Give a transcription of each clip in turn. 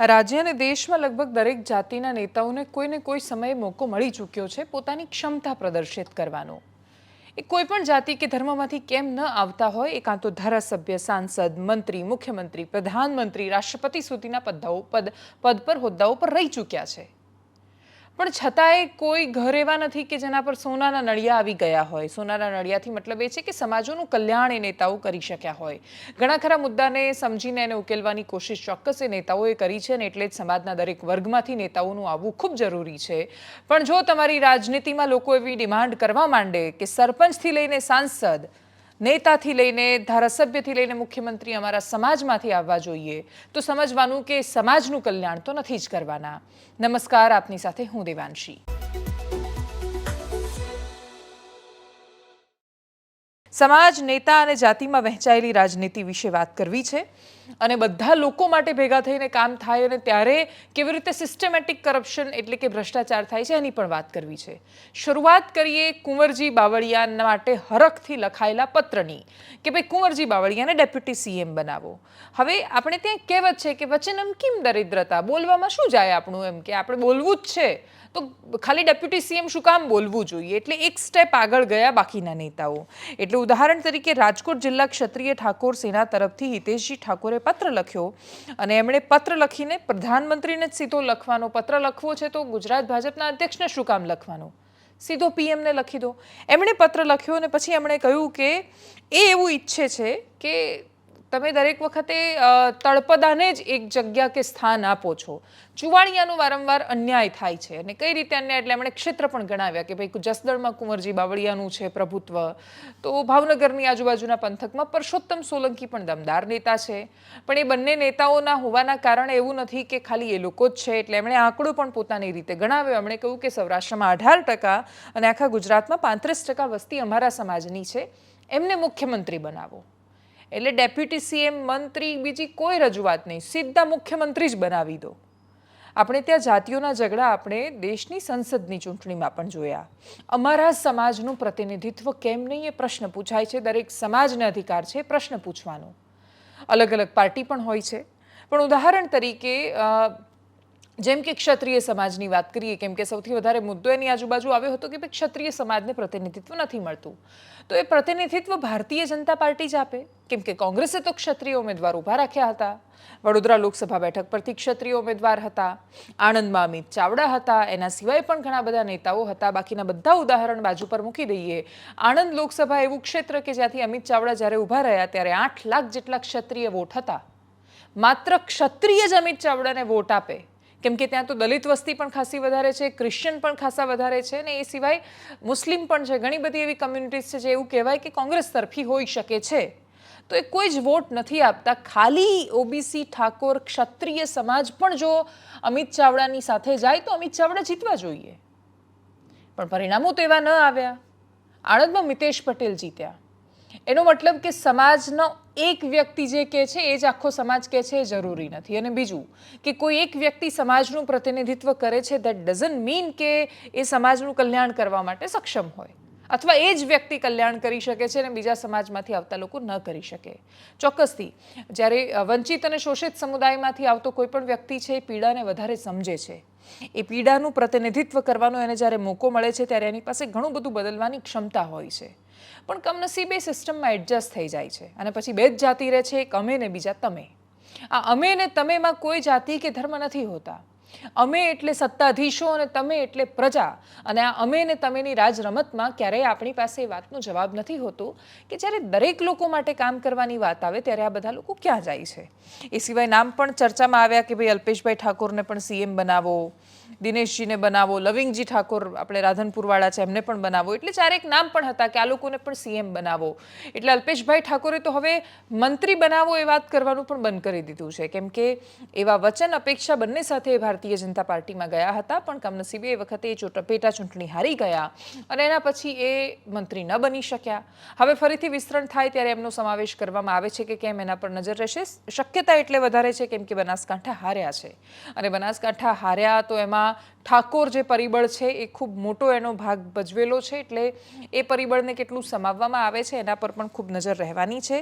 રાજ્ય અને દેશમાં લગભગ દરેક જાતિના નેતાઓને કોઈને કોઈ સમયે મોકો મળી ચૂક્યો છે પોતાની ક્ષમતા પ્રદર્શિત કરવાનો. એ કોઈ પણ જાતિ કે ધર્મમાંથી કેમ ન આવતા હોય એ કાં તો ધારાસભ્ય, સાંસદ, મંત્રી, મુખ્યમંત્રી, પ્રધાનમંત્રી, રાષ્ટ્રપતિ સુધીના પદ્દાઓ પદ પદ પર હોદ્દાઓ પર રહી ચૂક્યા છે. પણ છતાંય કોઈ ઘર એવા નથી કે જેના પર સોનાના નળિયા આવી ગયા હોય. સોનાના નળિયાથી મતલબ એ છે કે સમાજોનું કલ્યાણ એ નેતાઓ કરી શક્યા હોય. ઘણા ખરા મુદ્દાને સમજીને એને ઉકેલવાની કોશિશ ચોક્કસ એ નેતાઓએ કરી છે અને એટલે જ સમાજના દરેક વર્ગમાંથી નેતાઓનું આવવું ખૂબ જરૂરી છે. પણ જો તમારી રાજનીતિમાં લોકો એવી ડિમાન્ડ કરવા માંડે કે સરપંચથી લઈને સાંસદ નેતાથી લઈને ધારાસભ્યથી લઈને મુખ્યમંત્રી અમારા સમાજમાંથી આવવા જોઈએ, તો સમજવાનું કે સમાજનું કલ્યાણ તો નથી જ કરવાના. નમસ્કાર, આપની સાથે હું દેવાંશી. સમાજ, નેતા અને જાતિમાં વહેંચાયેલી રાજનીતિ વિશે વાત કરવી છે. અને બધા લોકો માટે ભેગા થઈને કામ થાય અને ત્યારે કેવી રીતે સિસ્ટમેટિક કરપ્શન એટલે કે ભ્રષ્ટાચાર થાય છે એની પણ વાત કરવી છે. શરૂઆત કરીએ કુંવરજી બાવળિયા માટે હરખથી લખાયેલા પત્રની કે ભાઈ કુંવરજી બાવળિયાને ડેપ્યુટી સીએમ બનાવો. હવે આપણે ત્યાં કહેવત છે કે વચનમ કિમ દરિદ્રતા? બોલવામાં શું જાય આપણું એમ કે આપણે બોલવું જ છે. તો ખાલી ડેપ્યુટી સીએમ શું કામ બોલવું જોઈએ? એટલે એક સ્ટેપ આગળ ગયા બાકીના નેતાઓ. એટલે ઉદાહરણ તરીકે રાજકોટ જિલ્લા ક્ષત્રિય ઠાકોર સેના તરફથી હિતેશજી ઠાકોરે પત્ર લખ્યો અને એમણે પત્ર લખીને પ્રધાનમંત્રીને જ સીધો લખવાનો પત્ર લખવો છે તો ગુજરાત ભાજપના અધ્યક્ષને શું કામ લખવાનો? સીધો પીએમને લખી દો. એમણે પત્ર લખ્યો અને પછી એમણે કહ્યું કે એ એવું ઈચ્છે છે કે તમે દરેક વખતે તળપદાને જ એક જગ્યા કે સ્થાન આપો છો. ચુવાણિયાનું વારંવાર અન્યાય થાય છે અને કઈ રીતે અન્યાય? એટલે એમણે ક્ષેત્ર પણ ગણાવ્યા કે ભાઈ, જસદણમાં કુંવરજી બાવળિયાનું છે પ્રભુત્વ. તો ભાવનગરની આજુબાજુના પંથકમાં પરસોત્તમ સોલંકી પણ દમદાર નેતા છે. પણ એ બંને નેતાઓના હોવાના કારણે એવું નથી કે ખાલી એ લોકો જ છે. એટલે એમણે આંકડો પણ પોતાની રીતે ગણાવ્યો. એમણે કહ્યું કે સૌરાષ્ટ્રમાં અઢાર ટકા અને આખા ગુજરાતમાં પાંત્રીસ ટકા વસ્તી અમારા સમાજની છે. એમને મુખ્યમંત્રી બનાવો. એટલે ડેપ્યુટી સીએમ મંત્રી બીજી કોઈ રજૂઆત નહીં. સીધા મુખ્યમંત્રી જ બનાવી દો. આપણે ત્યાં જાતિઓના ઝઘડા આપણે દેશની સંસદની ચૂંટણીમાં પણ જોયા. અમારા સમાજનું પ્રતિનિધિત્વ કેમ નહીં એ પ્રશ્ન પૂછાય છે. દરેક સમાજને અધિકાર છે પ્રશ્ન પૂછવાનો. અલગ અલગ પાર્ટી પણ હોય છે. પણ ઉદાહરણ તરીકે જેમ કે ક્ષત્રિય સમાજની વાત કરીએ, કેમ કે સૌથી વધારે મુદ્દો એની આજુબાજુ આવ્યો હતો કે ક્ષત્રિય સમાજને પ્રતિનિધિત્વ નથી મળતું. તો એ પ્રતિનિધિત્વ ભારતીય જનતા પાર્ટી જ આપે. કેમ કે કોંગ્રેસે તો ક્ષત્રિય ઉમેદવાર ઊભા રાખ્યા હતા. વડોદરા લોકસભા બેઠક પરથી ક્ષત્રિય ઉમેદવાર હતા. આણંદમાં અમિત ચાવડા હતા. એના સિવાય પણ ઘણા બધા નેતાઓ હતા. બાકીના બધા ઉદાહરણ બાજુ પર મૂકી દઈએ. આણંદ લોકસભા એવું ક્ષેત્ર કે જ્યાંથી અમિત ચાવડા જ્યારે ઊભા રહ્યા ત્યારે આઠ લાખ જેટલા ક્ષત્રિય વોટ હતા. માત્ર ક્ષત્રિય જ અમિત ચાવડાને વોટ આપે. કેમ કે ત્યાં તો દલિત વસ્તી પણ ખાસી વધારે છે ક્રિશ્ચિયન પણ ખાસા વધારે છે ને એ સિવાય મુસ્લિમ પણ છે. ઘણી બધી એવી કમ્યુનિટીઝ છે જે એવું કહેવાય કે કોંગ્રેસ તરફી હોઈ શકે છે. તો એ કોઈ જ વોટ નથી આપતા. ખાલી ઓબીસી, ઠાકોર, ક્ષત્રિય સમાજ પણ જો અમિત ચાવડાની સાથે જાય તો અમિત ચાવડા જીતવા જોઈએ. પણ પરિણામો તો એવા ન આવ્યા. આણંદમાં મિતેશ પટેલ જીત્યા. એનો મતલબ કે સમાજનો એક વ્યક્તિ જે કહે છે, એ જ આખો સમાજ કહે છે, એ જરૂરી નથી. અને બીજું, કે કોઈ એક વ્યક્તિ સમાજનું પ્રતિનિધિત્વ કરે છે દેટ ડઝન્ટ મીન કે એ સમાજનું કલ્યાણ કરવા માટે સક્ષમ હોય. અથવા એ જ વ્યક્તિ કલ્યાણ કરી શકે છે અને બીજા સમાજમાંથી આવતા લોકો ન કરી શકે. ચોક્કસથી, જ્યારે વંચિત અને શોષિત સમુદાયમાંથી આવતો કોઈ પણ વ્યક્તિ છે, એ પીડાને વધારે સમજે છે. એ પીડાનું પ્રતિનિધિત્વ કરવાનો એને જ્યારે મોકો મળે છે, ત્યારે એની પાસે ઘણું બધું બદલવાની ક્ષમતા હોય છે. પણ કમનસીબે સિસ્ટમમાં એડજસ્ટ થઈ જાય છે. અને પછી બે જ જાતિ રહે છે, એક અમે ને બીજા તમે. આ અમે ને તમેમાં કોઈ જાતિ કે ધર્મ નથી હોતા. અમે એટલે સત્તાધીશો અને તમે એટલે પ્રજા. અને આ અમે ને તમેની રાજ રમતમાં ક્યારેય આપણી પાસે એ વાતનો જવાબ નથી હોતો કે જ્યારે દરેક લોકો માટે કામ કરવાની વાત આવે ત્યારે આ બધા લોકો ક્યાં જાય છે? એ સિવાય નામ પણ ચર્ચામાં આવ્યા કે ભાઈ અલ્પેશભાઈ ઠાકોરને પણ સીએમ બનાવો. દિનેશજીને બનાવો, લવિંગજી ઠાકોર આપણે રાધનપુરવાળા છે, એમને પણ બનાવો. એટલે ચારેક નામ પણ હતા કે આ લોકોને પણ સીએમ બનાવો. એટલે અલ્પેશભાઈ ઠાકોરે તો હવે મંત્રી બનાવો એ વાત કરવાનું પણ બંધ કરી દીધું છે. કેમ કે એવા વચન અપેક્ષા બંને સાથે ભારતીય જનતા પાર્ટીમાં ગયા હતા, પણ કમનસીબે એ વખતે એ પેટા ચૂંટણી હારી ગયા અને એના પછી એ મંત્રી ન બની શક્યા. હવે ફરીથી વિસ્તરણ થાય ત્યારે એમનો સમાવેશ કરવામાં આવે છે કે કેમ એના પર નજર રહેશે. શક્યતા એટલે વધારે છે કેમ કે બનાસકાંઠા હાર્યા છે. અને બનાસકાંઠા હાર્યા તો એમાં ઠાકોર જે પરિબળ છે એ ખૂબ મોટો એનો ભાગ ભજવેલો છે, એટલે એ પરિબળને કેટલું સમાવવામાં આવે છે એના પર પણ ખૂબ નજર રહેવાની છે.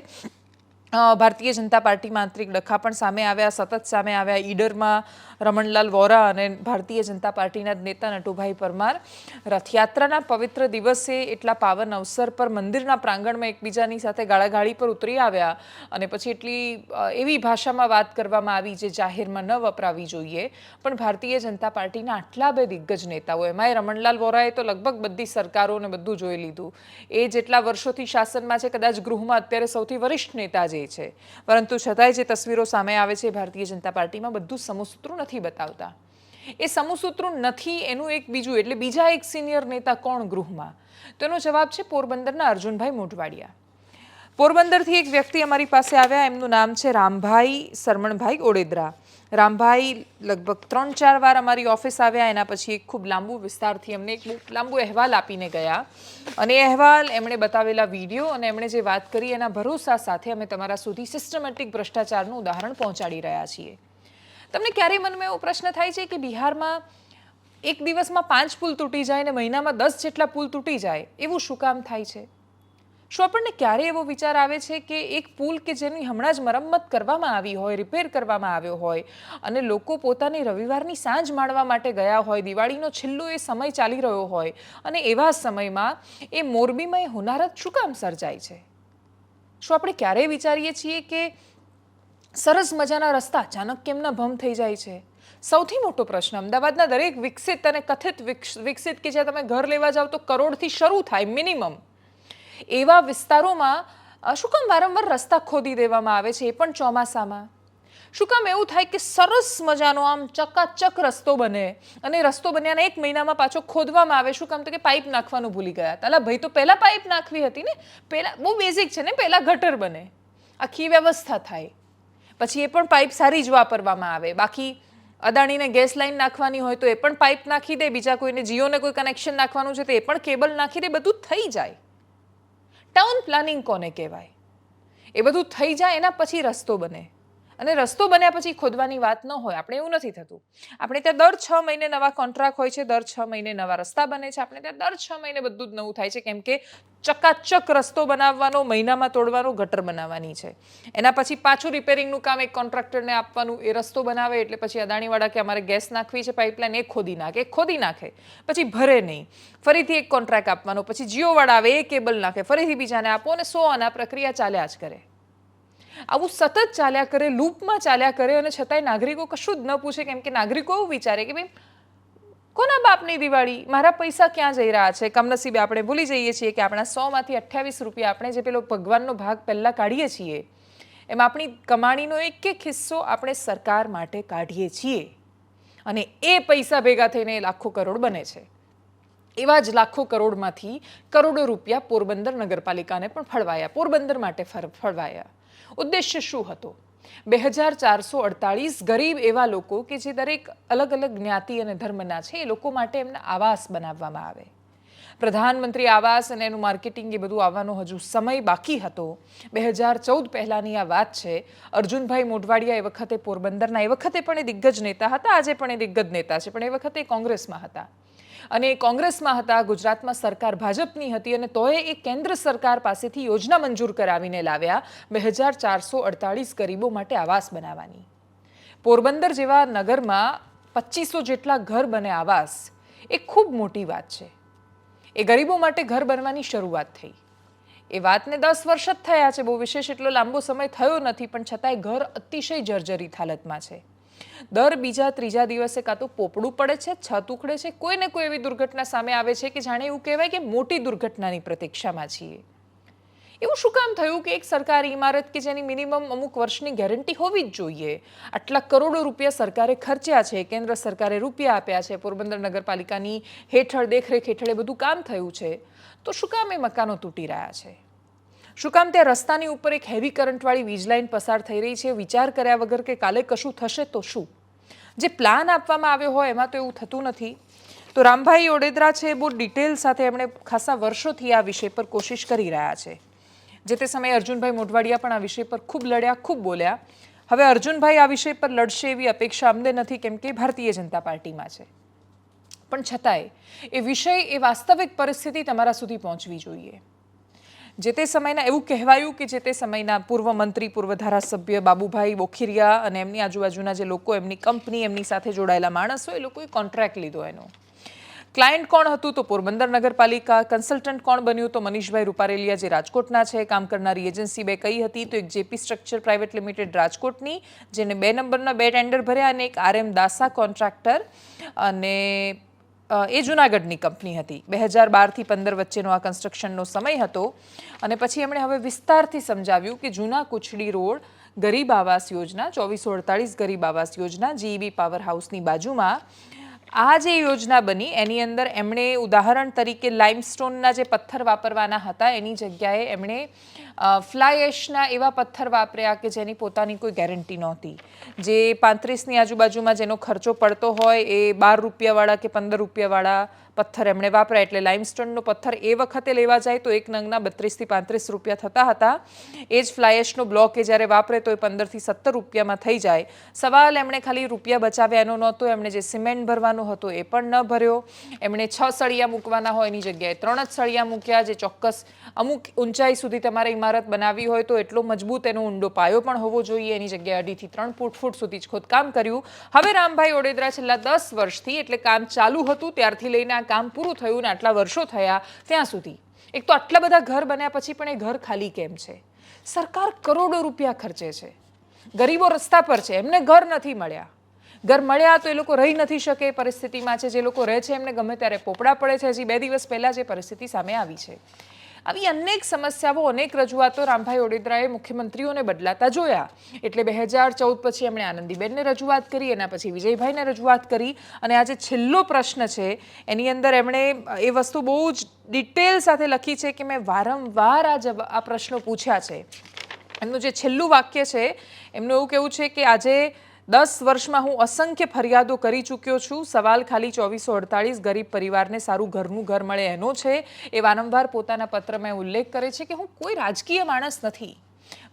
ભારતીય જનતા પાર્ટીમાં આંતરિક ડખા પણ સામે આવ્યા, સતત સામે આવ્યા. ઈડરમાં રમણલાલ વોરા અને ભારતીય જનતા પાર્ટીના જ નેતા નટુભાઈ પરમાર. રથયાત્રાના પવિત્ર દિવસે એટલા પાવન અવસર પર મંદિરના પ્રાંગણમાં એકબીજાની સાથે ગાળાગાળી પર ઉતરી આવ્યા અને પછી એટલી એવી ભાષામાં વાત કરવામાં આવી જે જાહેરમાં ન વપરાવી જોઈએ. પણ ભારતીય જનતા પાર્ટીના આટલા બે દિગ્ગજ નેતાઓ, એમાંય રમણલાલ વોરાએ તો લગભગ બધી સરકારોને બધું જોઈ લીધું. એ જેટલા વર્ષોથી શાસનમાં છે, કદાચ ગૃહમાં અત્યારે સૌથી વરિષ્ઠ નેતા જે છે. પરંતુ છતાંય જે તસવીરો સામે આવે છે, ભારતીય જનતા પાર્ટીમાં બધું સમસૂત્રું નથી બતાવતા. એ સમસૂત્રું નથી, એનું એક બીજું એટલે બીજા એક સિનિયર નેતા કોણ ગૃહમાં? તેનો જવાબ છે પોરબંદરના અર્જુનભાઈ મોઢવાડિયા. પોરબંદરથી એક વ્યક્તિ અમારી પાસે આવ્યા, એમનું નામ છે રામભાઈ સરમણભાઈ ઓડેદરા. રામભાઈ, લગભગ ત્રણ ચાર વાર અમારી ઓફિસ આવ્યા, એના પછી એક ખૂબ લાંબુ વિસ્તારથી અમને એક બહુ લાંબુ અહેવાલ આપીને ગયા. અને અહેવાલ એમણે બતાવેલા વીડિયો અને એમણે જે વાત કરી એના ભરોસા સાથે અમે તમારા સુધી સિસ્ટમેટિક ભ્રષ્ટાચારનું ઉદાહરણ પહોંચાડી રહ્યા છીએ. તમને ક્યારેય મનમાં એવો પ્રશ્ન થાય છે કે બિહારમાં એક દિવસમાં પાંચ પુલ તૂટી જાય ને મહિનામાં દસ જેટલા પુલ તૂટી જાય, એવું શું કામ થાય છે? શું આપણને ક્યારે એવો વિચાર આવે છે કે એક પુલ કે જેની હમણાં જ મરમ્મત કરવામાં આવી હોય રિપેર કરવામાં આવ્યો હોય અને લોકો પોતાની રવિવારની સાંજ માણવા માટે ગયા હોય, દિવાળીનો છેલ્લો એ સમય ચાલી રહ્યો હોય અને એવા સમયમાં એ મોરબીમાં એ હુનારત શું કામ સર્જાય છે? શું આપણે ક્યારેય વિચારીએ છીએ કે સરસ મજાના રસ્તા અચાનક કેમના ભમ થઈ જાય છે? સૌથી મોટો પ્રશ્ન અમદાવાદના દરેક વિકસિત અને કથિત વિકસ- વિકસિત કે જ્યાં તમે ઘર લેવા જાઓ તો કરોડથી શરૂ થાય મિનિમમ. એવા વિસ્તારોમાં શું કામ વારંવાર રસ્તા ખોદી દેવામાં આવે છે એ પણ ચોમાસામાં? શું કામ એવું થાય કે સરસ મજાનો આમ ચકાચક રસ્તો બને અને રસ્તો બન્યાના એક મહિનામાં પાછો ખોદવામાં આવે? શું કામ તો કે પાઇપ નાખવાનું ભૂલી ગયા. હતા ભાઈ તો પહેલાં પાઇપ નાખવી હતી ને? પહેલાં બહુ બેઝિક છે ને? પહેલાં ગટર બને. આખી વ્યવસ્થા થાય. પછી એ પણ પાઇપ સારી જ વાપરવામાં આવે. બાકી અદાણીને ગેસ લાઈન નાખવાની હોય તો એ પણ પાઇપ નાખી દે. બીજા કોઈને જીઓને કોઈ કનેક્શન નાખવાનું છે તો એ પણ કેબલ નાખી દે. બધું થઈ જાય. ટાઉન પ્લાનિંગ કોને કહેવાય? એ બધું થઈ જાય, એના પછી રસ્તો બને. અને રસ્તો બન્યા પછી ખોદવાની વાત ન હોય, આપણે એવું નથી થતું. આપણે ત્યાં દર છ મહિને નવા કોન્ટ્રાક્ટ હોય છે, દર છ મહિને નવા રસ્તા બને છે, આપણે ત્યાં દર છ મહિને બધું જ નવું થાય છે, કેમ કે ચકાચક રસ્તો બનાવવાનો, મહિનામાં તોડવાનો, ગટર બનાવવાની છે. એના પછી પાછું રિપેરિંગનું કામ એક કોન્ટ્રાક્ટરને આપવાનું, એ રસ્તો બનાવે એટલે પછી અદાણીવાળા કે અમારે ગેસ નાખવી છે પાઇપલાઇન એ ખોદી નાખે ખોદી નાખે. પછી ભરે નહીં. ફરીથી એક કોન્ટ્રાક્ટ આપવાનો, પછી જીઓવાળા આવે, એ કેબલ નાખે, ફરીથી બીજાને આપો અને સો આના પ્રક્રિયા ચાલ્યા જ કરે. આવું સતત ચાલ્યા કરે લૂપમાં ચાલ્યા કરે અને છતાંય નાગરિકો કશું જ ન પૂછે, કેમ કે નાગરિકો એવું વિચારે કે ભાઈ કોના બાપની દિવાળી? મારા પૈસા ક્યાં જઈ રહ્યા છે? કમનસીબે આપણે ભૂલી જઈએ છીએ કે આપણા સોમાંથી અઠ્યાવીસ રૂપિયા આપણે જે પેલો ભગવાનનો ભાગ પહેલાં કાઢીએ છીએ, એમાં આપણી કમાણીનો એક એક હિસ્સો આપણે સરકાર માટે કાઢીએ છીએ. અને એ પૈસા ભેગા થઈને લાખો કરોડ બને છે. એવા જ લાખો કરોડમાંથી કરોડો રૂપિયા પોરબંદર નગરપાલિકાને પણ ફળવાયા, પોરબંદર માટે ફળવાયા. ઉદ્દેશ્ય શું હતો? બે હજાર ચારસો અડતાળીસ ગરીબ એવા લોકો કે જે દરેક અલગ અલગ જ્ઞાતિ અને ધર્મના છે, એ લોકો માટે એમના આવાસ બનાવવામાં આવે. પ્રધાનમંત્રી આવાસ અને એનું માર્કેટિંગ એ બધું આવવાનો હજુ સમય બાકી હતો. બે હજાર ચૌદ પહેલાંની આ વાત છે. અર્જુનભાઈ મોઢવાડિયા એ વખતે પોરબંદરના, એ વખતે પણ એ દિગ્ગજ નેતા હતા, આજે પણ એ દિગ્ગજ નેતા છે, પણ એ વખતે કોંગ્રેસમાં હતા. અને કોંગ્રેસમાં હતા, ગુજરાતમાં સરકાર ભાજપની હતી અને તોય એ કેન્દ્ર સરકાર પાસેથી યોજના મંજૂર કરાવીને લાવ્યા બે હજાર ચારસો અડતાળીસ ગરીબો માટે આવાસ બનાવવાની. પોરબંદર જેવા નગરમાં પચીસો જેટલા ઘર બને આવાસ, એ ખૂબ મોટી વાત છે. એ ગરીબો માટે ઘર બનવાની શરૂઆત થઈ. એ વાતને દસ વર્ષ જ થયા છે, બહુ વિશેષ એટલો લાંબો સમય થયો નથી, પણ છતાંય ઘર અતિશય જર્જરિત હાલતમાં છે. દર બીજા ત્રીજા દિવસે કાં તો પોપડું પડે છે, છત ઉખડે છે, કોઈ ને કોઈ એવી દુર્ઘટના સામે આવે છે કે જાણે એવું કહેવાય કે મોટી દુર્ઘટનાની પ્રતીક્ષામાં છીએ. એવું શું કામ થયું કે એક સરકારી ઇમારત કે જેની મિનિમમ અમુક વર્ષની ગેરંટી હોવી જ જોઈએ? આટલા કરોડો રૂપિયા સરકારે ખર્ચ્યા છે, કેન્દ્ર સરકારે રૂપિયા આપ્યા છે, પોરબંદર નગરપાલિકાની હેઠળ દેખરેખ હેઠળ એ બધું કામ થયું છે. તો શું કામ એ મકાનો તૂટી રહ્યા છે? શું કામ ત્યાં રસ્તાની ઉપર એક હેવી કરંટવાળી વીજ લાઇન પસાર થઈ રહી છે? વિચાર કર્યા વગર કે કાલે કશું થશે તો શું? જે પ્લાન આપવામાં આવ્યો હોય એમાં તો એવું થતું નથી. તો રામભાઈ ઓડેદરા છે એ બહુ ડિટેલ સાથે એમણે ખાસા વર્ષોથી આ વિષય પર કોશિશ કરી રહ્યા છે. જે તે સમયે અર્જુનભાઈ મોઢવાડિયા પણ આ વિષય પર ખૂબ લડ્યા, ખૂબ બોલ્યા. હવે અર્જુનભાઈ આ વિષય પર લડશે એવી અપેક્ષા અમને નથી કેમ કે ભારતીય જનતા પાર્ટીમાં છે. પણ છતાંય એ વિષય એ વાસ્તવિક પરિસ્થિતિ તમારા સુધી પહોંચવી જોઈએ. જે તે સમયના એવું કહેવાયું કે જે તે સમયના પૂર્વ મંત્રી, પૂર્વ ધારાસભ્ય બાબુભાઈ બોખીરિયા અને એમની આજુબાજુના જે લોકો, એમની કંપની, એમની સાથે જોડાયેલા માણસો, એ લોકોએ કોન્ટ્રાક્ટ લીધો એનો. ક્લાયન્ટ કોણ હતું? તો પોરબંદર નગરપાલિકા. કન્સલ્ટન્ટ કોણ બન્યું? તો મનીષભાઈ રૂપારેલિયા, જે રાજકોટના છે, કામ કરનારી એજન્સી બે કઈ હતી? તો એક જેપી સ્ટ્રક્ચર પ્રાઇવેટ લિમિટેડ રાજકોટની, જેને બે નંબરના બે ટેન્ડર ભર્યા અને એક આરએમ દાસા કોન્ટ્રાક્ટર અને એ જુનાગઢની કંપની હતી. બે હજાર બારથી પંદર વચ્ચેનો આ કન્સ્ટ્રક્શનનો સમય હતો અને પછી એમણે હવે વિસ્તારથી સમજાવ્યું કે જૂના કુચડી રોડ ગરીબ આવાસ યોજના, ચોવીસો અડતાળીસ ગરીબ આવાસ યોજના જીઈબી પાવર હાઉસની બાજુમાં આ જે યોજના બની, એની અંદર એમણે ઉદાહરણ તરીકે લાઇમસ્ટોનના જે પથ્થર વાપરવાના હતા, એની જગ્યાએ એમણે ફ્લાય એશના એવા પથ્થર વાપર્યા કે જેની પોતાની કોઈ ગેરંટી નહોતી. જે પાંત્રીસની આજુબાજુમાં જેનો ખર્ચો પડતો હોય, એ બાર રૂપિયાવાળા કે પંદર રૂપિયાવાળા પથ્થર એમણે વાપર્યા. એટલે લાઇમસ્ટોનનો પથ્થર એ વખતે લેવા જાય તો એક નંગના બત્રીસથી પાંત્રીસ રૂપિયા થતા હતા. એ જ ફ્લાયશનો બ્લોક એ જ્યારે વાપરે તો એ પંદરથી સત્તર રૂપિયામાં થઈ જાય. સવાલ એમણે ખાલી રૂપિયા બચાવ્યા એનો નહોતો, એમણે જે સિમેન્ટ ભરવાનો હતો એ પણ ન ભર્યો. એમણે છ સળિયા મૂકવાના હોય એની જગ્યાએ ત્રણ જ સળિયા મૂક્યા જે ચોક્કસ અમુક ઊંચાઈ સુધી તમારે ઇમારત બનાવી હોય તો એટલો મજબૂત એનો ઊંડો પાયો પણ હોવો જોઈએ. એની જગ્યાએ અઢીથી ત્રણ ફૂટ ફૂટ સુધી જ ખોદકામ કર્યું. હવે રામભાઈ ઓડેદરા છેલ્લા દસ વર્ષથી એટલે કામ ચાલુ હતું, ત્યારથી લઈને આ કામ પૂરું થયું ને આટલા વર્ષો થયા ત્યાં સુધી. એક તો આટલા બધા ઘર બન્યા પછી પણ એ ઘર ખાલી કેમ છે? સરકાર કરોડો રૂપિયા ખર્ચે છે. ગરીબો રસ્તા પર છે. એમને ઘર નથી મળ્યા. ઘર મળ્યા તો એ લોકો રહી નથી શકે પરિસ્થિતિમાં છે. જે લોકો રહે છે એમને ગમે ત્યારે પોપડા પડે છે. હજી બે દિવસ પહેલાં જે પરિસ્થિતિ સામે આવી છે. આવી અનેક સમસ્યાઓ, અનેક રજૂઆતો રામભાઈ ઓડેદરાએ મુખ્યમંત્રીઓને બદલાતા જોયા. એટલે બે હજાર ચૌદ પછી એમણે આનંદીબેનને રજૂઆત કરી, એના પછી વિજયભાઈને રજૂઆત કરી અને આ જે છેલ્લો પ્રશ્ન છે. એની અંદર એમણે એ વસ્તુ બહુ જ ડિટેલ સાથે લખી છે કે મેં વારંવાર આ જવા, આ પ્રશ્નો પૂછ્યા છે. એમનું જે છેલ્લું વાક્ય છે, એમનું એવું કહેવું છે કે આજે દસ વર્ષમાં હું અસંખ્ય ફરિયાદો કરી ચૂક્યો છું. સવાલ ખાલી ચોવીસો અડતાળીસ ગરીબ પરિવારને સારું ઘરનું ઘર મળે એનો છે. એ વારંવાર પોતાના પત્રમાં ઉલ્લેખ કરે છે કે હું કોઈ રાજકીય માણસ નથી.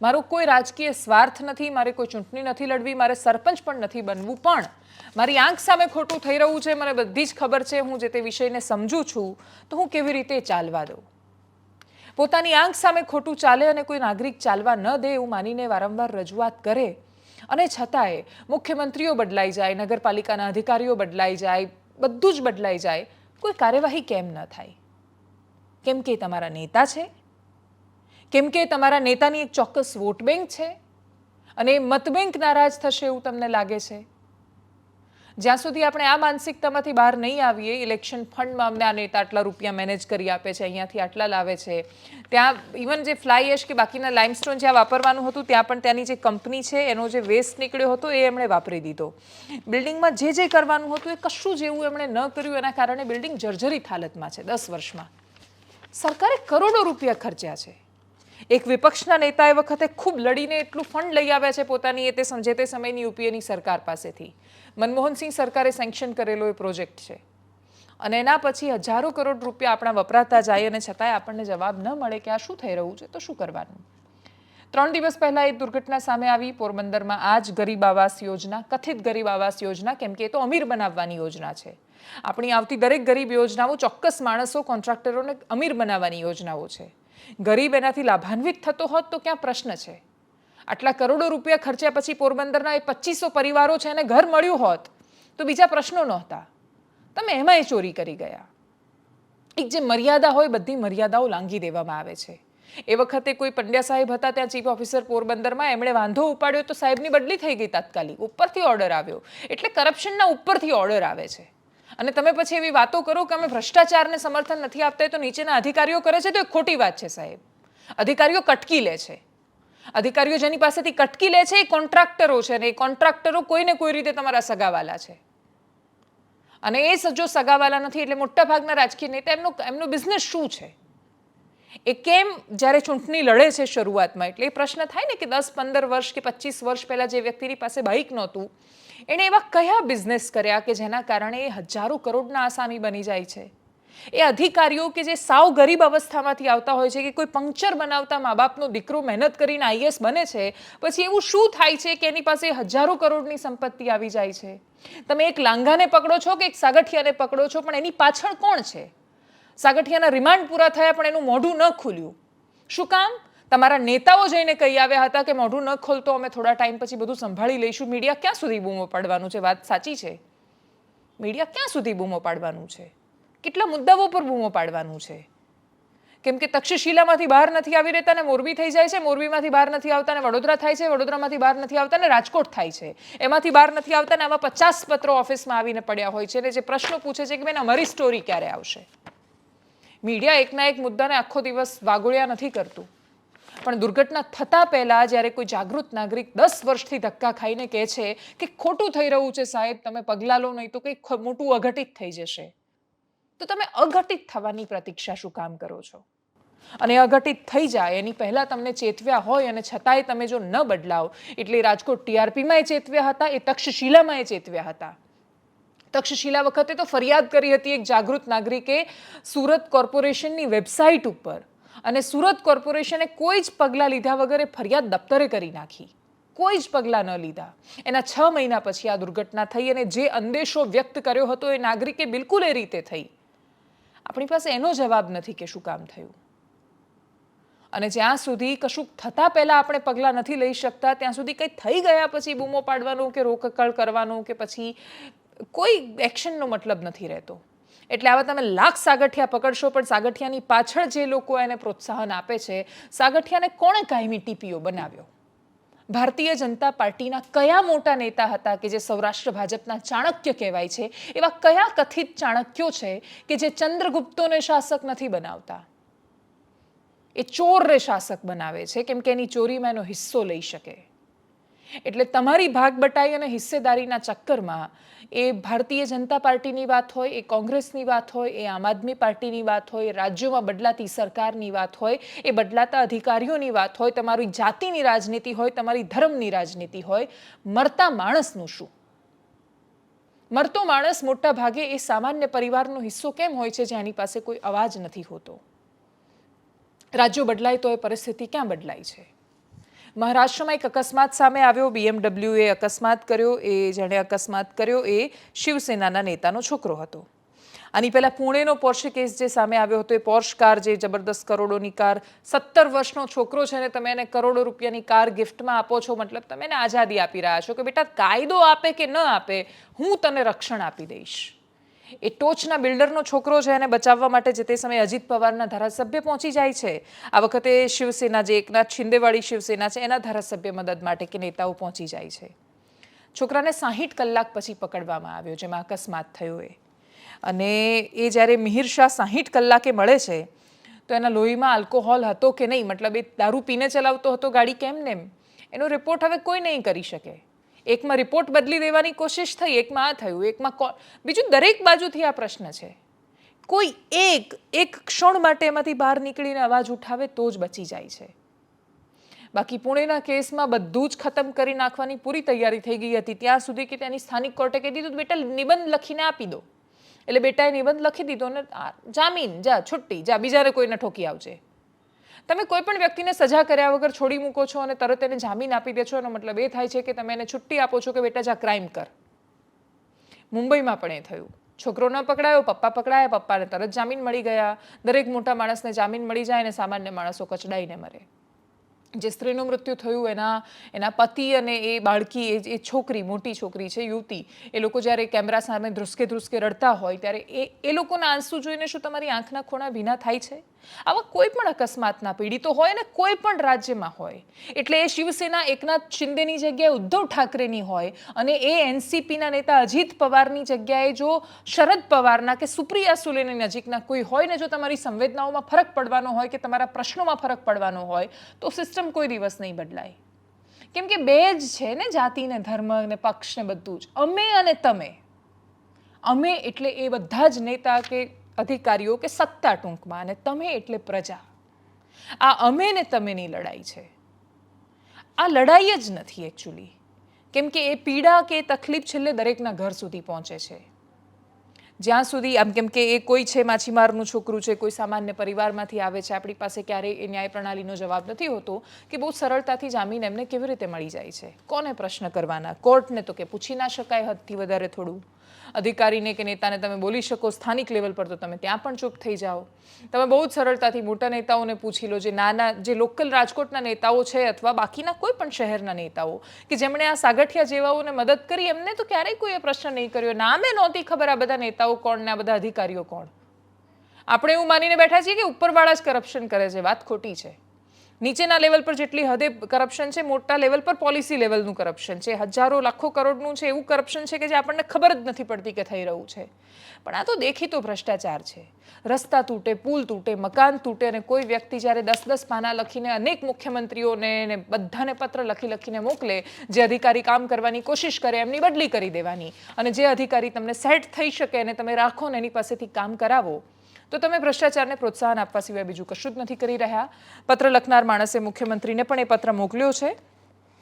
મારો કોઈ રાજકીય સ્વાર્થ નથી, મારે કોઈ ચૂંટણી નથી લડવી, મારે સરપંચ પણ નથી બનવું. પણ મારી આંખ સામે ખોટું થઈ રહ્યું છે, મને બધી જ ખબર છે, હું જે તે વિષયને સમજું છું, તો હું કેવી રીતે ચાલવા દઉં? પોતાની આંખ સામે ખોટું ચાલે અને કોઈ નાગરિક ચાલવા ન દે એવું માનીને વારંવાર રજૂઆત કરે અને છતાંય મુખ્યમંત્રીઓ બદલાઈ જાય, નગરપાલિકાના અધિકારીઓ બદલાઈ જાય, બધું જ બદલાઈ જાય, કોઈ કાર્યવાહી કેમ ન થાય? કેમ કે તમારા નેતા છે? કેમ કે તમારા નેતાની એક ચોક્કસ વોટ બેંક છે? અને એ મત બેંક નારાજ થશે એવું તમને લાગે છે? જ્યાં સુધી આપણે આ માનસિકતામાંથી બહાર નહીં આવીએ ઇલેક્શન ફંડમાં અમને આ નેતા આટલા રૂપિયા મેનેજ કરી આપે છે, અહીંયાથી આટલા લાવે છે. ત્યાં ઇવન જે ફ્લાય એશ કે બાકીના લાઇમસ્ટોન જ્યાં વાપરવાનું હતું, ત્યાં પણ ત્યાંની જે કંપની છે, એનો જે વેસ્ટ નીકળ્યો હતો, એ એમણે વાપરી દીધો. બિલ્ડિંગમાં જે જે કરવાનું હતું, એ કશું જેવું એમણે ન કર્યું, એના કારણે બિલ્ડિંગ જર્જરિત હાલતમાં છે, દસ વર્ષમાં. સરકારે કરોડો રૂપિયા ખર્ચ્યા છે. એક વિપક્ષના નેતા એ વખતે ખૂબ લડીને એટલું ફંડ લઈ આવ્યા છે પોતાની એ તે સમજે તે સમયની યુપીએની સરકાર પાસેથી. મનમોહનસિંહ સરકારે સેન્કશન કરેલો એ પ્રોજેક્ટ છે. અને એના પછી હજારો કરોડ રૂપિયા આપણા વપરાતા જાય અને છતાંય આપણને જવાબ ન મળે કે આ શું થઈ રહ્યું છે, તો શું કરવાનું? ત્રણ દિવસ પહેલા એ દુર્ઘટના સામે આવી, પોરબંદરમાં આ જ ગરીબ આવાસ યોજના, કથિત ગરીબ આવાસ યોજના, કેમ કે એ તો અમીર બનાવવાની યોજના છે. આપણી આવતી દરેક ગરીબ યોજનાઓ ચોક્કસ માણસો, કોન્ટ્રાક્ટરોને અમીર બનાવવાની યોજનાઓ છે. ગરીબ એનાથી લાભાન્વિત થતો હોત તો ક્યાં પ્રશ્ન છે? આટલા કરોડો રૂપિયા ખર્ચ્યા પછી પોરબંદરના એ પચીસો પરિવારો છે એને ઘર મળ્યું હોત તો બીજા પ્રશ્નો નહોતા. તમે એમાંય ચોરી કરી ગયા. એક જે મર્યાદા હોય બધી મર્યાદાઓ લાંઘી દેવામાં આવે છે. એ વખતે કોઈ પંડ્યા સાહેબ હતા ત્યાં ચીફ ઓફિસર પોરબંદરમાં એમણે વાંધો ઉપાડ્યો તો સાહેબની બદલી થઈ ગઈ તાત્કાલિક. ઉપરથી ઓર્ડર આવ્યો. એટલે કરપ્શનના ઉપરથી ઓર્ડર આવે છે. અને તમે પછી એવી વાતો કરો કે અમે ભ્રષ્ટાચારને સમર્થન નથી આપતા તો નીચેના અધિકારીઓ કરે છે, તો એ ખોટી વાત છે સાહેબ. અધિકારીઓ કટકી લે છે. અધિકારીઓ જેની પાસેથી કટકી લે છે એ કોન્ટ્રાક્ટરો છે અને એ કોન્ટ્રાક્ટરો કોઈને કોઈ રીતે તમારા સગાવાલા છે. અને એ સજો સગાવાલા નથી એટલે મોટાભાગના રાજકીય નેતા, એમનો એમનો બિઝનેસ શું છે? એ કેમ જ્યારે ચૂંટણી લડે છે શરૂઆતમાં, એટલે એ પ્રશ્ન થાય ને કે દસ, પંદર વર્ષ કે પચીસ વર્ષ પહેલાં જે વ્યક્તિની પાસે બાઇક નહોતું એણે એવા કયા બિઝનેસ કર્યા કે જેના કારણે એ હજારો કરોડના આસામી બની જાય છે? એ અધિકારીઓ કે જે સાવ ગરીબ અવસ્થામાંથી આવતા હોય છે કે કોઈ પંક્ચર બનાવતા મા બાપનો દીકરો મહેનત કરીને આઈએસ બને છે, પછી એવું શું થાય છે કે એની પાસે હજારો કરોડની સંપત્તિ આવી જાય છે? તમે એક લાંઘાને પકડો છો કે એક સાગઠિયાને પકડો છો, પણ એની પાછળ કોણ છે? સાગઠિયાના રિમાન્ડ પૂરા થયા, પણ એનું મોઢું ન ખુલ્યું. શું કામ? તમારા નેતાઓ જઈને કહી આવ્યા હતા કે મોઢું ન ખોલતો, અમે થોડા ટાઈમ પછી બધું સંભાળી લઈશું. મીડિયા ક્યાં સુધી બૂમો પાડવાનું છે? વાત સાચી છે. મીડિયા ક્યાં સુધી બૂમો પાડવાનું છે? કેટલા મુદ્દાઓ પર બૂમો પાડવાનું છે? કેમ કે તક્ષશિલામાંથી બહાર નથી આવી રહેતા ને મોરબી થઈ જાય છે, મોરબીમાંથી બહાર નથી આવતા ને વડોદરા થાય છે, વડોદરામાંથી બહાર નથી આવતા ને રાજકોટ થાય છે. એમાંથી બહાર નથી આવતા ને આવા પચાસ પત્રો ઓફિસમાં આવીને પડ્યા હોય છે ને જે પ્રશ્નો પૂછે છે કે બેન, અમારી સ્ટોરી ક્યારે આવશે? મીડિયા એકના એક મુદ્દાને આખો દિવસ વાગોળ્યા નથી કરતું. પણ દુર્ઘટના થતાં પહેલાં જ્યારે કોઈ જાગૃત નાગરિક દસ વર્ષથી ધક્કા ખાઈને કહે છે કે ખોટું થઈ રહ્યું છે સાહેબ, તમે પગલાં લો નહીં તો કંઈક મોટું અઘટિત થઈ જશે. તો તમે અઘટિત થવાની પ્રતીક્ષા શું કામ કરો છો? અને અઘટિત થઈ જાય એની પહેલાં તમને ચેતવ્યા હોય અને છતાંય તમે જો ન બદલાવ, એટલે રાજકોટ ટીઆરપીમાં એ ચેતવ્યા હતા, એ તક્ષશિલામાં એ ચેતવ્યા હતા. તક્ષશિલા વખતે તો ફરિયાદ કરી હતી એક જાગૃત નાગરિકે સુરત કોર્પોરેશનની વેબસાઇટ ઉપર અને સુરત કોર્પોરેશને કોઈ જ પગલાં લીધા વગર ફરિયાદ દફતરે કરી નાખી. કોઈ જ પગલાં ન લીધા. એના છ મહિના પછી આ દુર્ઘટના થઈ અને જે અંદેશો વ્યક્ત કર્યો હતો એ નાગરિકે બિલકુલ એ રીતે થઈ. આપણી પાસે એનો જવાબ નથી કે શું કામ થયું. અને જ્યાં સુધી કશું થતા પહેલાં આપણે પગલાં નથી લઈ શકતા, ત્યાં સુધી કંઈ થઈ ગયા પછી બૂમો પાડવાનું કે રોકકળ કરવાનું કે પછી કોઈ એક્શનનો મતલબ નથી રહેતો. એટલે આવા તમે લાખ સાગઠિયા પકડશો, પણ સાગઠિયાની પાછળ જે લોકો એને પ્રોત્સાહન આપે છે, સાગઠિયાને કોણે કાયમી ટીપીઓ બનાવ્યો? ભારતીય જનતા પાર્ટીના કયા મોટા નેતા હતા કે જે સૌરાષ્ટ્ર ભાજપના ચાણક્ય કહેવાય છે? એવા કયા કથિત ચાણક્યો છે કે જે ચંદ્રગુપ્તોને શાસક નથી બનાવતા? એ ચોરને શાસક બનાવે છે, કેમ કે એની ચોરીમાં એનો હિસ્સો લઈ શકે. એટલે તમારી ભાગ બટાઈ અને હિસ્સેદારીના ચક્કરમાં એ ભારતીય જનતા પાર્ટીની વાત હોય, એ કોંગ્રેસની વાત હોય, એ આમ આદમી પાર્ટીની વાત હોય રાજ્યોમાં બદલાતી સરકારની વાત હોય, એ બદલાતા અધિકારીઓની વાત હોય, તમારી જાતિની રાજનીતિ હોય, તમારી ધર્મની રાજનીતિ હોય, મરતા માણસનું શું? મરતો માણસ મોટા ભાગે એ સામાન્ય પરિવારનો હિસ્સો કેમ હોય છે જેની પાસે કોઈ અવાજ નથી હોતો? રાજ્યો બદલાય તો એ પરિસ્થિતિ ક્યાં બદલાય છે? મહારાષ્ટ્રમાં એક અકસ્માત સામે આવ્યો. બીએમડબ્લ્યુએ અકસ્માત કર્યો. એ જેણે અકસ્માત કર્યો એ શિવસેનાના નેતાનો છોકરો હતો. આની પહેલાં પુણેનો પોર્શે કેસ જે સામે આવ્યો હતો, એ પોર્શ કાર જે જબરદસ્ત કરોડોની કાર, સત્તર વર્ષનો છોકરો છે ને તમે એને કરોડો રૂપિયાની કાર ગિફ્ટમાં આપો છો, મતલબ તમે એને આઝાદી આપી રહ્યા છો કે બેટા કાયદો આપે કે ન આપે, હું તને રક્ષણ આપી દઈશ. એ ટોચના બિલ્ડરનો છોકરો છે એને બચાવવા માટે જે તે સમયે અજીત પવારના ધારાસભ્ય પહોંચી જાય છે. આ વખતે શિવસેના જે એકનાથ શિંદેવાળી શિવસેના છે, એના ધારાસભ્ય મદદ માટે કે નેતાઓ પહોંચી જાય છે. છોકરાને સાહીઠ કલાક પછી પકડવામાં આવ્યો, જેમાં અકસ્માત થયો એ. અને એ જ્યારે મિહિર શાહ સાહીઠ કલાકે મળે છે, તો એના લોહીમાં આલ્કોહોલ હતો કે નહીં? મતલબ એ દારૂ પીને ચલાવતો હતો ગાડી કેમ નેમ? એનો રિપોર્ટ હવે કોઈ નહીં કરી શકે. એકમાં રિપોર્ટ બદલી દેવાની કોશિશ થઈ, એકમાં આ થયું, એકમાં કો બીજું દરેક બાજુથી આ પ્રશ્ન છે. કોઈ એક એક ક્ષણ માટે એમાંથી બહાર નીકળીને અવાજ ઉઠાવે તો જ બચી જાય છે. બાકી પુણેના કેસમાં બધું જ ખતમ કરી નાખવાની પૂરી તૈયારી થઈ ગઈ હતી. ત્યાં સુધી કે તેની સ્થાનિક કોર્ટે કહી દીધું બેટા, નિબંધ લખીને આપી દો. એટલે બેટાએ નિબંધ લખી દીધો ને જામીન, જા, છુટ્ટી, જા, બીજાને કોઈને ઠોકી આવજે. તમે કોઈ પણ વ્યક્તિને સજા કર્યા વગર છોડી મૂકો છો અને તરત એને જામીન આપી દે છો, એનો મતલબ એ થાય છે કે તમે એને છુટ્ટી આપો છો કે બેટા જા ક્રાઇમ કર. મુંબઈમાં પણ એ થયું. છોકરો ન પકડાયો, પપ્પા પકડાયા, પપ્પાને તરત જામીન મળી ગયા. દરેક મોટા માણસને જામીન મળી જાય અને સામાન્ય માણસો કચડાઈને મરે. જે સ્ત્રીનું મૃત્યુ થયું, એના એના પતિ અને એ બાળકી, એ એ છોકરી, મોટી છોકરી છે, યુવતી, એ લોકો જ્યારે કેમેરા સામે ધ્રુસકે ધ્રુસકે રડતા હોય, ત્યારે એ એ લોકોના આંસુ જોઈને શું તમારી આંખના ખૂણા ભીના થાય છે? આવા કોઈ પણ અકસ્માતના પીડિતો હોય ને કોઈ પણ રાજ્યમાં હોય. એટલે એ શિવસેના, એકનાથ શિંદેની જગ્યાએ ઉદ્ધવ ઠાકરેની હોય અને એ એનસીપીના નેતા અજીત પવારની જગ્યાએ જો શરદ પવારના કે સુપ્રિયા સુલેની નજીકના કોઈ હોય ને જો તમારી સંવેદનાઓમાં ફરક પડવાનો હોય કે તમારા પ્રશ્નોમાં ફરક પડવાનો હોય, તો સિસ્ટમ કોઈ દિવસ નહીં બદલાય. કેમ કે બે જ છે ને જાતિ ને ધર્મ ને પક્ષ ને બધું જ. અમે અને તમે. અમે એટલે એ બધા જ નેતા કે અધિકારીઓ કે સત્તા ટૂંકમાં અને તમે એટલે પ્રજા. આ અમે ને તમેની લડાઈ છે. આ લડાઈ જ નથી એકચ્યુઅલી કેમ કે એ પીડા કે તકલીફ છેલ્લે દરેકના ઘર સુધી પહોંચે છે. જ્યાં સુધી આમ કેમ કે એ કોઈ છે માછીમારનું છોકરું છે, કોઈ સામાન્ય પરિવારમાંથી આવે છે, આપણી પાસે ક્યારેય એ ન્યાય પ્રણાલીનો જવાબ નથી હોતો કે બહુ સરળતાથી જામીન એમને કેવી રીતે મળી જાય છે? કોને પ્રશ્ન કરવાના? કોર્ટને તો કે પૂછી ના શકાય હદથી વધારે થોડું. અધિકારીને કે નેતાને તમે બોલી શકો, સ્થાનિક લેવલ પર તો તમે ત્યાં પણ ચૂપ થઈ જાઓ. તમે બહુ જ સરળતાથી મોટા નેતાઓને પૂછી લો, જે નાના, જે લોકલ રાજકોટના નેતાઓ છે અથવા બાકીના કોઈ પણ શહેરના નેતાઓ, કે જેમણે આ સાગઠિયા જેવાઓને મદદ કરી, એમને તો ક્યારેય કોઈએ પ્રશ્ન નહીં કર્યો. નામે નહોતી ખબર આ બધા નેતાઓ કોણ ને આ બધા અધિકારીઓ કોણ. આપણે એવું માનીને બેઠા છીએ કે ઉપરવાળા જ કરપ્શન કરે છે, વાત ખોટી છે. નીચેના લેવલ પર જેટલી હદે કરપ્શન છે, મોટા લેવલ પર પોલિસી લેવલનું કરપ્શન છે. હજારો, લાખો કરોડનું છે, એવું કરપ્શન છે કે જે આપણને ખબર જ નથી પડતી કે થઈ રહ્યું છે. પણ આ તો દેખીતો ભ્રષ્ટાચાર છે. રસ્તા તૂટે, પુલ તૂટે, મકાન તૂટે અને કોઈ વ્યક્તિ જ્યારે દસ દસ પાના લખીને અનેક મુખ્યમંત્રીઓને ને બધાને પત્ર લખી લખીને મોકલે, જે અધિકારી કામ કરવાની કોશિશ કરે, એમની બદલી કરી દેવાની. અને જે અધિકારી તમને સેટ થઈ શકે અને તમે રાખો ને એની પાસેથી કામ કરાવો તો તમે ભ્રષ્ટાચારને પ્રોત્સાહન આપવા સિવાય બીજું કશું જ નથી કરી રહ્યા. પત્ર લખનાર માણસે મુખ્યમંત્રીને પણ એ પત્ર મોકલ્યો છે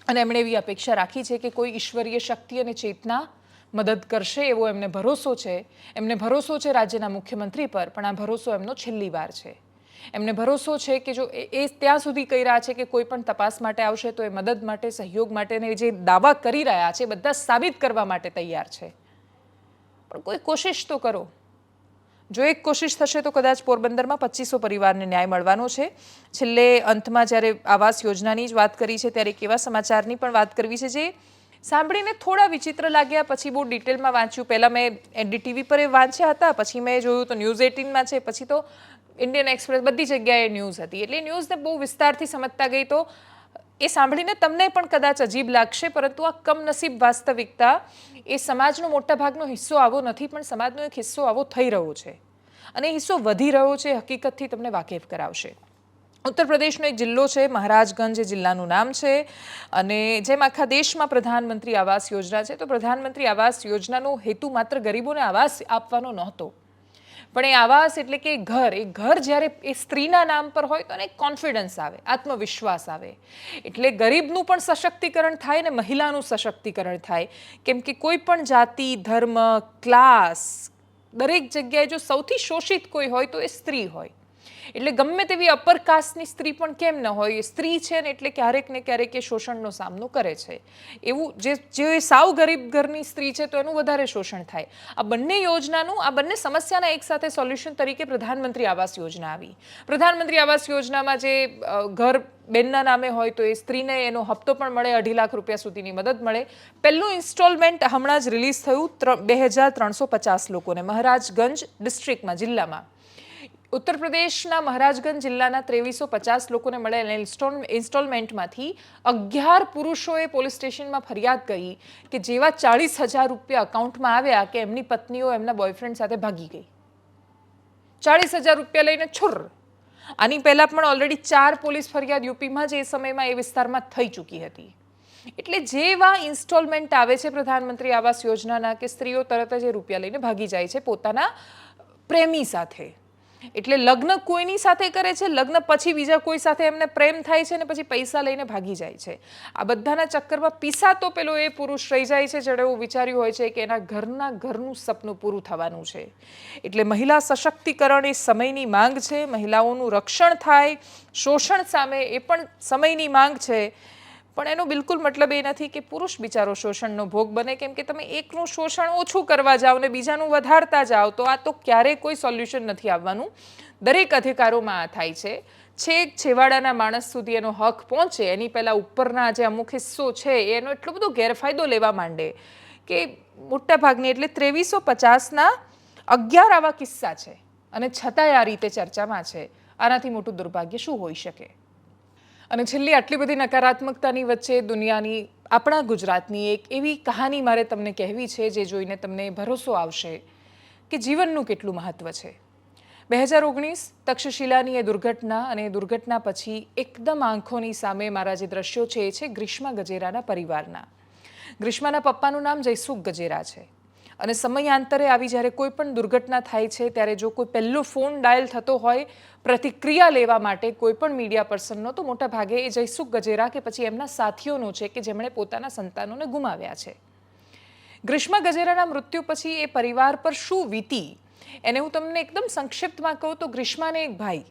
અને એમણે એવી અપેક્ષા રાખી છે કે કોઈ ઈશ્વરીય શક્તિ અને ચેતના મદદ કરશે એવો એમને ભરોસો છે. એમને ભરોસો છે રાજ્યના મુખ્યમંત્રી પર, પણ આ ભરોસો એમનો છેલ્લી વાર છે. એમને ભરોસો છે કે જો એ ત્યાં સુધી કહી રહ્યા છે કે કોઈ પણ તપાસ માટે આવશે તો એ મદદ માટે, સહયોગ માટે ને જે દાવા કરી રહ્યા છે બધા સાબિત કરવા માટે તૈયાર છે. પણ કોઈ કોશિશ તો કરો. જો એક કોશિશ થશે તો કદાચ પોરબંદરમાં પચીસો પરિવારને ન્યાય મળવાનો છે. છેલ્લે અંતમાં જ્યારે આવાસ યોજનાની જ વાત કરી છે, ત્યારે કેવા સમાચારની પણ વાત કરવી છે જે સાંભળીને થોડા વિચિત્ર લાગ્યા. પછી બહુ ડિટેલમાં વાંચ્યું. પહેલાં મેં એનડીટીવી પર એ વાંચ્યા હતા, પછી મેં જોયું તો ન્યૂઝ એટીનમાં છે, પછી તો ઇન્ડિયન એક્સપ્રેસ બધી જગ્યાએ ન્યૂઝ હતી. એટલે ન્યૂઝને બહુ વિસ્તારથી સમજતા ગઈ તો એ સાંભળીને તમને પણ કદાચ અજીબ લાગશે, પરંતુ આ કમનસીબ વાસ્તવિકતા એ સમાજનો મોટા ભાગનો હિસ્સો આવો નથી, પણ સમાજનો એક હિસ્સો આવો થઈ રહ્યો છે. અને હિસ્સો વધી રહ્યો છે, હકીકતથી તમને વાકેફ કરાવશે. ઉત્તર પ્રદેશનો એક જિલ્લો છે, મહારાજગંજ એ જિલ્લાનું નામ છે, અને જેમ આખા દેશમાં પ્રધાનમંત્રી આવાસ યોજના છે, તો પ્રધાનમંત્રી આવાસ યોજનાનો હેતુ માત્ર ગરીબોને આવાસ આપવાનો નહોતો. પણ એ આવાસ એટલે કે ઘર, એ ઘર જ્યારે એ સ્ત્રીના નામ પર હોય તો એને કોન્ફિડન્સ આવે, આત્મવિશ્વાસ આવે. એટલે ગરીબનું પણ સશક્તિકરણ થાય ને મહિલાનું સશક્તિકરણ થાય. કેમ કે કોઈ પણ જાતિ, ધર્મ ક્લાસ દરેક જગ્યાએ જો સૌથી શોષિત કોઈ હોય તો એ સ્ત્રી હોય. એટલે ગમે તેવી અપર કાસ્ટની સ્ત્રી પણ કેમ ન હોય, એ સ્ત્રી છે ને એટલે ક્યારેક ને ક્યારેક એ શોષણનો સામનો કરે છે. એવું જે જે સાવ ગરીબ ઘરની સ્ત્રી છે તો એનું વધારે શોષણ થાય. આ બંને યોજનાનું, આ બંને સમસ્યાના એકસાથે સોલ્યુશન તરીકે પ્રધાનમંત્રી આવાસ યોજના આવી. પ્રધાનમંત્રી આવાસ યોજનામાં જે ઘર બેનના નામે હોય તો એ સ્ત્રીને એનો હપ્તો પણ મળે, અઢી લાખ રૂપિયા સુધીની મદદ મળે. પહેલું ઇન્સ્ટોલમેન્ટ હમણાં જ રિલીઝ થયું બે હજાર ત્રણસો પચાસ લોકોને, મહારાજગંજ ડિસ્ટ્રિક્ટમાં, જિલ્લામાં. ઉત્તર પ્રદેશના મહારાજગંજ જિલ્લાના ત્રેવીસો પચાસ લોકોને મળેલ ઇન્સ્ટોલ, ઇન્સ્ટોલમેન્ટમાંથી અગિયાર પુરુષોએ પોલીસ સ્ટેશનમાં ફરિયાદ કરી કે જેવા ચાળીસ હજાર રૂપિયા અકાઉન્ટમાં આવ્યા કે એમની પત્નીઓ એમના બોયફ્રેન્ડ સાથે ભાગી ગઈ. ચાળીસ હજાર રૂપિયા લઈને છુર. આની પહેલાં પણ ઓલરેડી ચાર પોલીસ ફરિયાદ યુપીમાં જ એ સમયમાં એ વિસ્તારમાં થઈ ચૂકી હતી. એટલે જેવા ઇન્સ્ટોલમેન્ટ આવે છે પ્રધાનમંત્રી આવાસ યોજનાના કે સ્ત્રીઓ તરત જ એ રૂપિયા લઈને ભાગી જાય છે પોતાના પ્રેમી સાથે. એટલે લગ્ન કોઈની સાથે કરે છે, લગ્ન પછી બીજા કોઈ સાથે એમને પ્રેમ થાય છે ને પછી પૈસા લઈને ભાગી જાય છે. આ બધાના ચક્કરમાં પીસા તો પેલો એ પુરુષ રહી જાય છે, જેણે એવું વિચાર્યું હોય છે કે એના ઘરના ઘરનું સપનું પૂરું થવાનું છે. એટલે મહિલા સશક્તિકરણ એ સમયની માંગ છે, મહિલાઓનું રક્ષણ થાય, શોષણ સામે એ પણ સમયની માંગ છે. પણ એનો બિલકુલ મતલબ એ નથી કે પુરુષ બિચારો શોષણનો ભોગ બને, કેમ કે તમે એકનું શોષણ ઓછું કરવા જાઓ ને બીજાનું વધારતા જાઓ, તો આ તો ક્યારેય કોઈ સોલ્યુશન નથી આવવાનું. દરેક અધિકારોમાં આ થાય છે. છેક છેવાડાના માણસ સુધી એનો હક પહોંચે, એની પહેલાં ઉપરના જે અમુક હિસ્સો છે, એનો એટલો બધો ગેરફાયદો લેવા માંડે કે મોટા ભાગની એટલે ત્રેવીસો પચાસના અગિયાર આવા કિસ્સા છે. અને છતાંય આ રીતે ચર્ચામાં છે. આનાથી મોટું દુર્ભાગ્ય શું હોઈ શકે? અને છેલ્લી આટલી બધી નકારાત્મકતાની વચ્ચે દુનિયાની, આપણા ગુજરાતની એક એવી કહાની મારે તમને કહેવી છે જે જોઈને તમને ભરોસો આવશે કે જીવનનું કેટલું મહત્ત્વ છે. બે હજાર ઓગણીસ તક્ષશિલાની એ દુર્ઘટના અને દુર્ઘટના પછી એકદમ આંખોની સામે મારા જે દ્રશ્યો છે એ છે ગ્રીષ્મા ગજેરાના પરિવારના. ગ્રીષ્માના પપ્પાનું નામ જયસુખ ગજેરા છે. અને સમયાંતરે આવી જ્યારે કોઈ પણ દુર્ઘટના થાય છે, ત્યારે જો કોઈ પહેલો ફોન ડાયલ થતો હોય, પ્રતિક્રિયા લેવા માટે કોઈ પણ મીડિયા પર્સનનો, તો મોટા ભાગે એ જયસુખ ગજેરા કે પછી એમના સાથીઓનો છે કે જેમણે પોતાના સંતાનોને ગુમાવ્યા છે. ગ્રીષ્મા ગજેરાના મૃત્યુ પછી એ પરિવાર પર શું વીતી? એને હું તમને એકદમ સંક્ષિપ્તમાં કહું તો ગ્રીષ્માને એક ભાઈ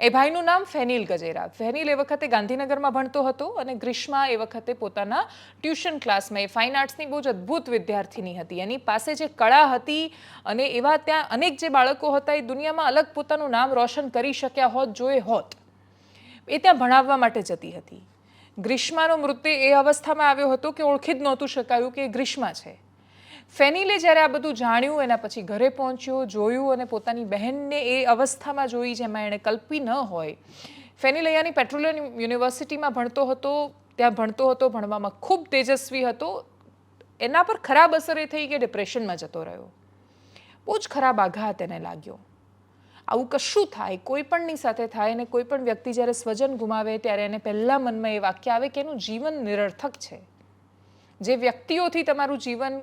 એ ભાઈનું નામ ફેનિલ ગજેરા. ફેનિલ એ વખતે ગાંધીનગરમાં ભણતો હતો અને ગ્રીષ્મા એ વખતે પોતાના ટ્યુશન ક્લાસમાં એ ફાઇન આર્ટ્સની બહુ જ અદ્ભુત વિદ્યાર્થીની હતી. એની પાસે જે કળા હતી અને એવા ત્યાં અનેક જે બાળકો હતા એ દુનિયામાં અલગ પોતાનું નામ રોશન કરી શક્યા હોત જો એ હોત. એ ત્યાં ભણાવવા માટે જતી હતી. ગ્રીષ્માનો મૃત્યુ એ અવસ્થામાં આવ્યો હતો કે ઓળખી જ નહોતું શકાયું કે ગ્રીષ્મા છે. ફેનિલે જ્યારે આ બધું જાણ્યું, એના પછી ઘરે પહોંચ્યો, જોયું અને પોતાની બહેનને એ અવસ્થામાં જોઈ, જેમાં એણે કલ્પી ન હોય. ફેનિલ અહીંયાની પેટ્રોલિયમ યુનિવર્સિટીમાં ભણતો હતો, ત્યાં ભણતો હતો, ભણવામાં ખૂબ તેજસ્વી હતો. એના પર ખરાબ અસર એ થઈ કે ડિપ્રેશનમાં જતો રહ્યો. બહુ જ ખરાબ આઘાત એને લાગ્યો. આવું કશું થાય, કોઈ પણની સાથે થાય અને કોઈ પણ વ્યક્તિ જ્યારે સ્વજન ગુમાવે, ત્યારે એને પહેલાં મનમાં એ વાક્ય આવે કે એનું જીવન નિરર્થક છે. જે વ્યક્તિઓથી તમારું જીવન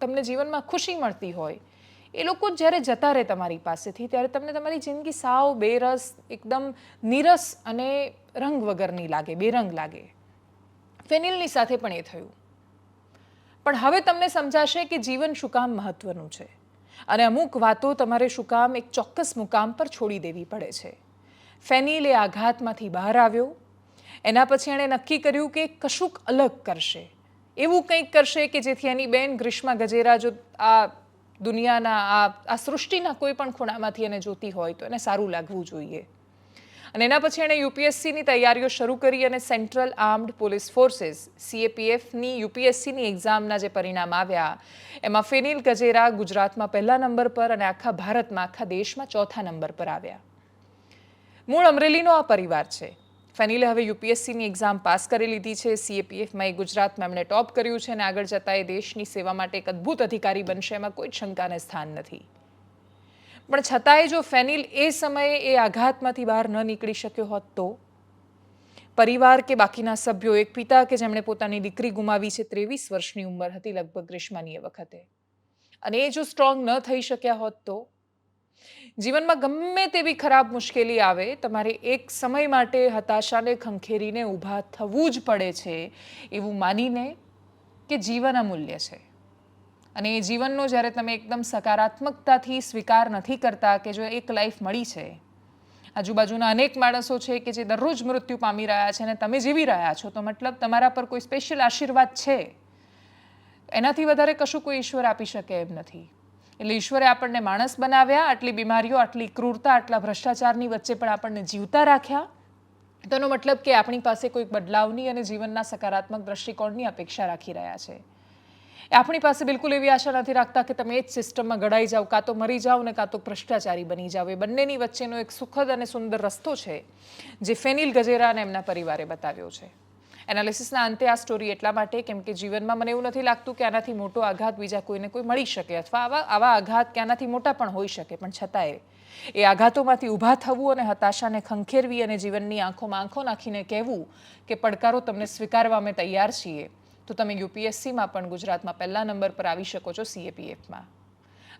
તમને જીવનમાં ખુશી મળતી હોય, એ લોકો જ્યારે જતા રહે તમારી પાસેથી, ત્યારે તમને તમારી જિંદગી સાવ બેરસ, એકદમ નીરસ અને રંગ વગરની લાગે, બેરંગ લાગે. ફેનિલની સાથે પણ એ થયું. પણ હવે તમને સમજાશે કે જીવન શું કામ મહત્વનું છે. અને અમુક વાતો તમારે શું કામ, એક ચોક્કસ મુકામ પર છોડી દેવી પડે છે. ફેનિલ એ આઘાતમાંથી બહાર આવ્યો. એના પછી એણે નક્કી કર્યું કે કશુંક અલગ કરશે. એવું કંઈક કરશે કે જેથી એની બેન ગ્રીષ્મા ગજેરા જો આ દુનિયાના, આ આ સૃષ્ટિના કોઈ પણ ખૂણામાંથી એને જોતી હોય તો એને સારું લાગવું જોઈએ. અને એના પછી એણે યુપીએસસીની તૈયારીઓ શરૂ કરી અને સેન્ટ્રલ આર્મ્ડ પોલીસ ફોર્સીસ, સીએપીએફની યુપીએસસીની એક્ઝામના જે પરિણામ આવ્યા, એમાં ફેનિલ ગજેરા ગુજરાતમાં પહેલા નંબર પર અને આખા ભારતમાં, આખા દેશમાં ચોથા નંબર પર આવ્યા. મૂળ અમરેલીનો આ પરિવાર છે. ફેનિલે હવે યુપીએસસીની એક્ઝામ પાસ કરી લીધી છે. સીએપીએફમાં એ ગુજરાતમાં એમણે ટોપ કર્યું છે અને આગળ જતાં એ દેશની સેવા માટે એક અદ્ભુત અધિકારી બનશે. એમાં કોઈ શંકાને સ્થાન નથી. પણ છતાંય જો ફેનિલ એ સમયે એ આઘાતમાંથી બહાર ન નીકળી શક્યો હોત તો? પરિવાર કે બાકીના સભ્યો, એક પિતા કે જેમણે પોતાની દીકરી ગુમાવી છે, ત્રેવીસ વર્ષની ઉંમર હતી લગભગ ગ્રીષ્માની એ વખતે. અને એ જો સ્ટ્રોંગ ન થઈ શક્યા હોત તો? જીવનમાં ગમે તેવી ખરાબ મુશ્કેલી આવે, તમારે એક સમય માટે હતાશાને ખંખેરીને ઊભા થવું જ પડે છે એવું માનીને કે જીવન અમૂલ્ય છે. અને એ જીવનનો જ્યારે તમે એકદમ સકારાત્મકતાથી સ્વીકાર નથી કરતા કે જો એક લાઈફ મળી છે, આજુબાજુના અનેક માણસો છે કે જે દરરોજ મૃત્યુ પામી રહ્યા છે અને તમે જીવી રહ્યા છો, તો મતલબ તમારા પર કોઈ સ્પેશિયલ આશીર્વાદ છે? એનાથી વધારે કશું કોઈ ઈશ્વર આપી શકે એમ નથી. એટલે ઈશ્વરે આપણને માણસ બનાવ્યા, આટલી બીમારીઓ, આટલી ક્રૂરતા, આટલા ભ્રષ્ટાચારની વચ્ચે પણ આપણને જીવતા રાખ્યા. તેનો મતલબ કે આપણી પાસે કોઈક બદલાવની અને જીવનના સકારાત્મક દ્રષ્ટિકોણની અપેક્ષા રાખી રહ્યા છે. આપણી પાસે બિલકુલ એવી આશા નથી રાખતા કે તમે એ જ સિસ્ટમમાં ઘડાઈ જાઓ, કાં તો મરી જાઓ ને કાં તો ભ્રષ્ટાચારી બની જાઓ. એ બંનેની વચ્ચેનો એક સુખદ અને સુંદર રસ્તો છે, જે ફેનિલ ગજેરા અને એમના પરિવારે બતાવ્યો છે. એનાલિસિસના અંતે આ સ્ટોરી એટલા માટે, કેમ કે જીવનમાં મને એવું નથી લાગતું કે આનાથી મોટો આઘાત બીજા કોઈને કોઈ મળી શકે અથવા આવા આવા આઘાત કે આનાથી મોટા પણ હોઈ શકે. પણ છતાંય, એ આઘાતોમાંથી ઊભા થવું અને હતાશાને ખંખેરવી અને જીવનની આંખોમાં આંખો નાખીને કહેવું કે પડકારો તમને સ્વીકારવા અમે તૈયાર છીએ, તો તમે યુપીએસસીમાં પણ ગુજરાતમાં પહેલા નંબર પર આવી શકો છો સીએપીએફમાં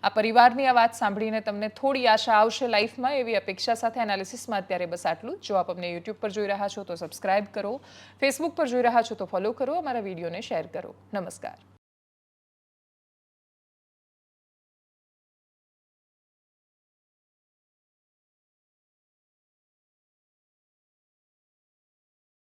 આ પરિવારની આ વાત સાંભળીને તમને થોડી આશા આવશે લાઈફમાં એવી અપેક્ષા સાથે એનાલિસિસમાં અત્યારે બસ આટલું જો. આપ અમને યુટ્યુબ પર જોઈ રહ્યા છો તો સબસ્ક્રાઇબ કરો ફેસબુક પર જોઈ રહ્યા છો તો ફોલો કરો, અમારા વિડીયોને શેર કરો. નમસ્કાર.